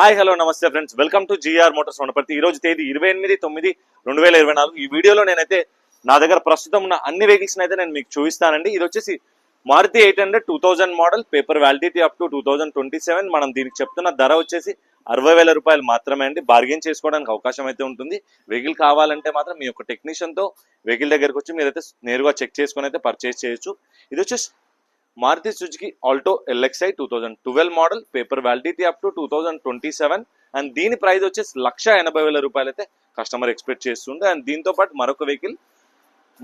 Hi hello namaste friends. Welcome to GR motors Wanaparthy ఈ రోజు తేదీ ఇరవై ఎనిమిది తొమ్మిది రెండు వేల ఇరవై నాలుగు. ఈ వీడియోలో నేనైతే నా దగ్గర ప్రస్తుతం ఉన్న అన్ని వెహికల్స్ అయితే నేను మీకు చూపిస్తానండి. ఇది వచ్చేసి Maruti eight hundred two thousand model paper validity up to two thousand twenty seven మనం దీనికి చెప్తున్న ధర వచ్చేసి అరవై వేల రూపాయలు మాత్రమే అండి. బార్గెన్ చేసుకోవడానికి అవకాశం అయితే ఉంటుంది. వెహికల్ కావాలంటే మాత్రం మీ యొక్క టెక్నీషియన్తో వెహికల్ దగ్గరకు వచ్చి మీరైతే నేరుగా చెక్ చేసుకుని అయితే పర్చేస్ చేయొచ్చు. ఇది వచ్చేసి Maruti Suzuki Alto LXI two thousand twelve model. Paper validity up to two thousand twenty seven. And దీని ప్రైస్ వచ్చేసి లక్ష ఎనభై వేల రూపాయలు అయితే కస్టమర్ ఎక్స్పెక్ట్ చేస్తుండే. అండ్ దీంతో పాటు మరొక vehicle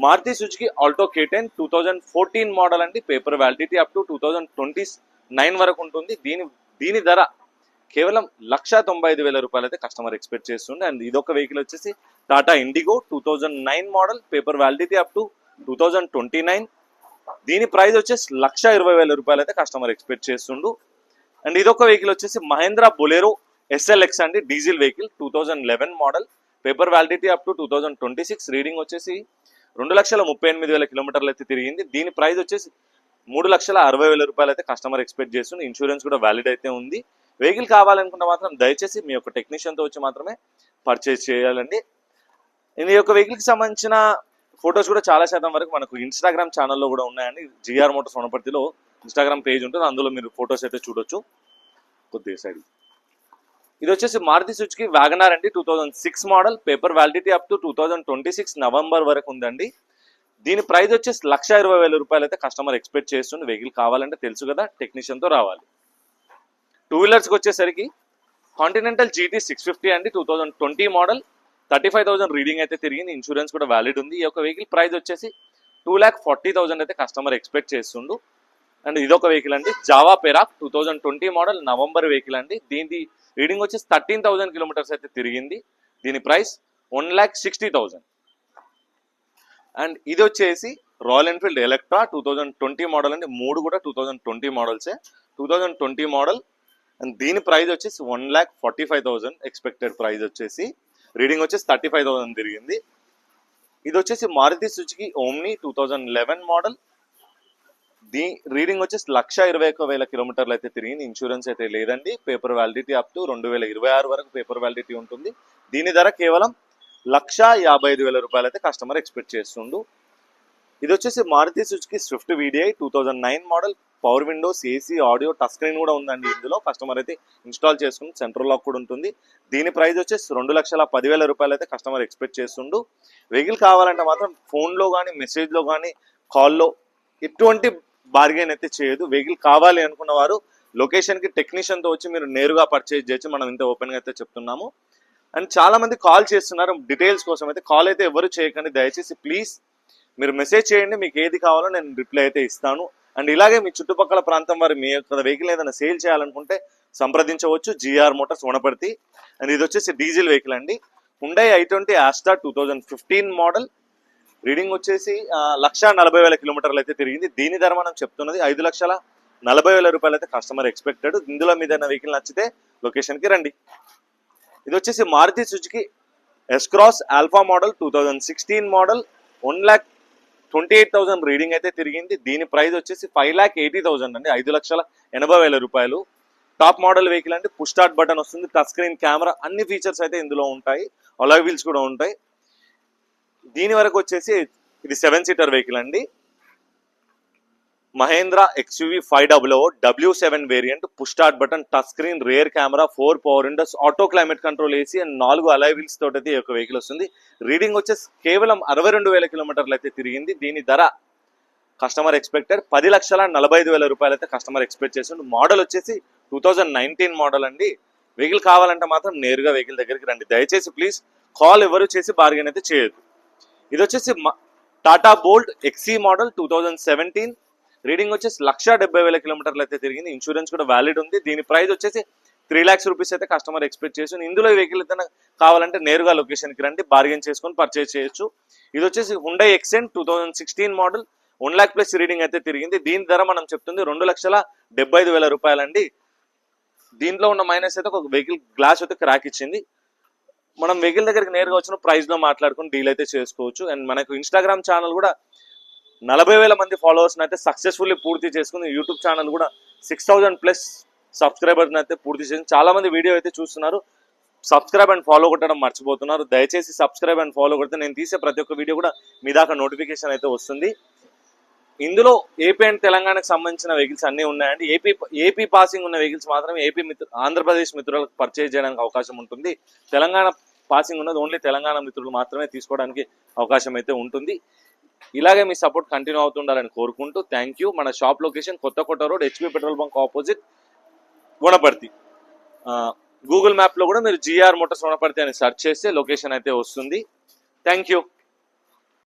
Maruti Suzuki Alto K ten two thousand fourteen model అండి. Paper validity up to two thousand twenty nine వరకు ఉంటుంది. దీని దీని ధర కేవలం లక్ష తొంభై ఐదు వేల రూపాయలు అయితే కస్టమర్ ఎక్స్పెక్ట్ చేస్తుండే. అండ్ ఇదొక వెహికల్ వచ్చేసి Tata Indigo two thousand nine model. Paper validity up to two thousand twenty nine. దీని ప్రైస్ వచ్చేసి లక్ష ఇరవై వేల రూపాయలు అయితే కస్టమర్ ఎక్స్పెక్ట్ చేస్తుండు. అండ్ ఇదొక వెహికల్ వచ్చేసి మహేంద్ర బొలెరో ఎస్ఎల్ఎక్స్ అండి diesel vehicle two thousand eleven model paper validity up to two thousand twenty six reading వచ్చేసి రెండు లక్షల ముప్పై ఎనిమిది వేల కిలోమీటర్లు అయితే తిరిగింది. దీని ప్రైస్ వచ్చేసి మూడు లక్షల అరవై వేల రూపాయలు అయితే కస్టమర్ ఎక్స్పెక్ట్ చేస్తుంది ఇన్సూరెన్స్ కూడా వ్యాలిడ్ అయితే ఉంది. వెహికల్ కావాలనుకుంటే మాత్రం దయచేసి మీ యొక్క టెక్నీషియన్తో వచ్చి మాత్రమే పర్చేస్ చేయాలండి. ఈ యొక్క వెహికల్కి సంబంధించిన ఫొటోస్ కూడా చాలా శాతం వరకు మనకు ఇన్స్టాగ్రామ్ ఛానల్లో కూడా ఉన్నాయండి. జిఆర్ మోటార్స్ వనపర్తిలో ఇన్స్టాగ్రామ్ పేజ్ ఉంటుంది. అందులో మీరు ఫొటోస్ అయితే చూడొచ్చు. కొద్దిగా సైడ్. ఇది వచ్చేసి మారుతి సుజుకి వ్యాగనార్ అండి. Two six model paper validity up to two twenty six November వరకు ఉందండి. దీని ప్రైస్ వచ్చేసి లక్ష ఇరవై వేల రూపాయలు అయితే కస్టమర్ ఎక్స్పెక్ట్ చేస్తుంది. వెహికల్ కావాలంటే తెలుసు కదా టెక్నీషియన్తో రావాలి. టూ వీలర్స్కి వచ్చేసరికి కాంటినెంటల్ జీటీ సిక్స్ ఫిఫ్టీ అండి. Two thousand twenty model thirty five thousand reading అయితే తిరిగింది. ఇన్సూరెన్స్ కూడా వ్యాలిడ్ ఉంది. ఈ యొక్క వెహికల్ ప్రైస్ వచ్చేసి టూ ల్యాక్ ఫార్టీ థౌసండ్ అయితే కస్టమర్ ఎక్స్పెక్ట్ చేస్తుండు. అండ్ ఇదొక వెహికల్ అండి. Jawa Perak two thousand twenty model November vehicle అండి. దీని రీడింగ్ వచ్చేసి థర్టీన్ థౌసండ్ కిలోమీటర్స్ అయితే తిరిగింది. దీని price one lakh sixty thousand and ఇది వచ్చేసి Royal Enfield Electra two thousand twenty model అండి. మూడు కూడా two thousand twenty మోడల్సే two thousand twenty model and దీని ప్రైస్ వచ్చేసి one lakh forty five thousand expected price వచ్చేసి రీడింగ్ వచ్చేసి థర్టీ ఫైవ్ థౌసండ్ తిరిగింది. ఇది వచ్చేసి Maruti Suzuki Omni two thousand eleven model దీ రీడింగ్ వచ్చేసి లక్ష ఇరవై ఒక్క వేల కిలోమీటర్లు అయితే తిరిగింది. ఇన్సూరెన్స్ అయితే లేదండి. పేపర్ వ్యాలిడిటీ అప్ టు రెండు వేల ఇరవై ఆరు వరకు పేపర్ వ్యాలిడిటీ ఉంటుంది. దీని ధర కేవలం లక్ష యాభై ఐదు వేల రూపాయలు అయితే కస్టమర్ ఎక్స్పెక్ట్ చేస్తుండు. ఇది వచ్చేసి Maruti Suzuki Swift VDI two thousand nine model power windows AC audio touch screen కూడా ఉందండి ఇందులో. కస్టమర్ అయితే ఇన్స్టాల్ చేసుకుని సెంట్రల్ లాక్ కూడా ఉంటుంది. దీని ప్రైస్ వచ్చేసి రెండు లక్షల పదివేల రూపాయలు అయితే కస్టమర్ ఎక్స్పెక్ట్ చేస్తుండు. వెహికల్ కావాలంటే మాత్రం ఫోన్లో కానీ మెసేజ్లో కానీ కాల్లో ఎటువంటి బార్గెన్ అయితే చేయదు. వెహికల్ కావాలి అనుకున్న వారు లొకేషన్కి టెక్నీషియన్తో వచ్చి మీరు నేరుగా పర్చేజ్ చేయొచ్చు మనం ఇంత ఓపెన్గా అయితే చెప్తున్నాము. అండ్ చాలా మంది కాల్ చేస్తున్నారు. డీటెయిల్స్ కోసం అయితే కాల్ అయితే ఎవరు చేయకండి. దయచేసి ప్లీజ్ మీరు మెసేజ్ చేయండి. మీకు ఏది కావాలో నేను రిప్లై అయితే ఇస్తాను. అండ్ ఇలాగే మీ చుట్టుపక్కల ప్రాంతం వారు మీ యొక్క వెహికల్ ఏదైనా సేల్ చేయాలనుకుంటే సంప్రదించవచ్చు. GR motors Wanaparthy. అండ్ ఇది వచ్చేసి డీజిల్ వెహికల్ అండి. Hyundai i twenty Asta two thousand fifteen model reading వచ్చేసి లక్ష నలభై వేల కిలోమీటర్లు అయితే తిరిగింది. దీని ధర మనం చెప్తున్నది ఐదు లక్షల నలభై వేల రూపాయలు అయితే కస్టమర్ ఎక్స్పెక్టెడ్ ఇందులో మీద వెహికల్ నచ్చితే లొకేషన్కి రండి. ఇది వచ్చేసి Maruti Suzuki S Cross Alpha model two thousand sixteen model one lakh twenty eight thousand reading అయితే తిరిగింది. దీని ప్రైస్ వచ్చేసి ఫైవ్ ల్యాక్ ఎయిటీ థౌసండ్ అండి. ఐదు లక్షల ఎనభై వేల రూపాయలు. టాప్ మోడల్ వెహికల్ అంటే పుష్టార్ట్ బటన్ వస్తుంది. టచ్ స్క్రీన్ కెమెరా అన్ని ఫీచర్స్ అయితే ఇందులో ఉంటాయి. అలాయ్ వీల్స్ కూడా ఉంటాయి. దీని వరకు వచ్చేసి ఇది సెవెన్ సీటర్ వెహికల్ అండి. Mahindra XUV five double O W seven variant push start button touch screen rear camera four power windows auto climate control AC and నాలుగు అలై వీల్స్ తోటి అయితే ఈ యొక్క వెహికల్ వస్తుంది. రీడింగ్ వచ్చేసి కేవలం అరవై రెండు వేల కిలోమీటర్లు అయితే తిరిగింది. దీని ధర కస్టమర్ ఎక్స్పెక్టెడ్ పది లక్షల నలభై ఐదు వేల రూపాయలు అయితే కస్టమర్ ఎక్స్పెక్ట్ చేసిండు. మోడల్ వచ్చేసి టూ థౌజండ్ నైన్టీన్ మోడల్ అండి. వెహికల్ కావాలంటే మాత్రం నేరుగా వెహికల్ దగ్గరికి రండి. దయచేసి ప్లీజ్ కాల్ ఎవరు చేసి బార్గెన్ అయితే చేయొద్దు. ఇది వచ్చేసి Tata Bolt XE model two thousand seventeen reading వచ్చేసి లక్ష డెబ్బై వేల కిలోమీటర్లు అయితే తిరిగింది. ఇన్సూరెన్స్ కూడా వ్యాలిడ్ ఉంది. దీని ప్రైస్ వచ్చేసి త్రీ ల్యాక్స్ రూపీస్ అయితే కస్టమర్ ఎక్స్పెక్ట్ చేసి ఇందులో వెహికల్ అయితే కావాలంటే నేరుగా లొకేషన్కి రండి. బార్గెన్ చేసుకొని పర్చేజ్ చేయొచ్చు. ఇది వచ్చేసి Hyundai Xcent two thousand sixteen model one lakh plus reading అయితే తిరిగింది. దీని ధర మనం చెప్తుంది రెండు లక్షల డెబ్బై ఐదు వేల రూపాయలండి. దీంట్లో ఉన్న మైనస్ అయితే ఒక వెహికల్ గ్లాస్ అయితే క్రాక్ ఇచ్చింది. మనం వెహికల్ దగ్గరికి నేరుగా వచ్చిన ప్రైస్లో మాట్లాడుకుని డీల్ అయితే చేసుకోవచ్చు. అండ్ మనకు ఇన్స్టాగ్రామ్ ఛానల్ కూడా నలభై వేల మంది ఫాలోవర్స్ అయితే సక్సెస్ఫుల్లీ పూర్తి చేసుకుని యూట్యూబ్ ఛానల్ కూడా సిక్స్ థౌజండ్ ప్లస్ సబ్స్క్రైబర్ని అయితే పూర్తి చేసి చాలా మంది వీడియో అయితే చూస్తున్నారు. సబ్స్క్రైబ్ అండ్ ఫాలో కొట్టడం మర్చిపోతున్నారు. దయచేసి సబ్స్క్రైబ్ అండ్ ఫాలో కొడితే నేను తీసే ప్రతి ఒక్క వీడియో కూడా మీ దాకా నోటిఫికేషన్ అయితే వస్తుంది. ఇందులో ఏపీ అండ్ తెలంగాణకు సంబంధించిన వెహికల్స్ అన్నీ ఉన్నాయండి. ఏపీ ఏపీ పాసింగ్ ఉన్న వెహికల్స్ మాత్రమే ఏపీ మిత్రు ఆంధ్రప్రదేశ్ మిత్రులకు పర్చేజ్ చేయడానికి అవకాశం ఉంటుంది. తెలంగాణ పాసింగ్ ఉన్నది ఓన్లీ తెలంగాణ మిత్రులు మాత్రమే తీసుకోవడానికి అవకాశం అయితే ఉంటుంది. ఇలాగే మీ సపోర్ట్ కంటిన్యూ అవుతుండాలని కోరుకుంటూ థ్యాంక్ యూ. మన షాప్ లొకేషన్ కొత్త కొత్త road HP petrol bunk opposite Gunaparthi Google మ్యాప్లో కూడా మీరు జిఆర్ మోటార్స్ గుణపర్తి అని సెర్చ్ చేస్తే లొకేషన్ అయితే వస్తుంది. Thank you.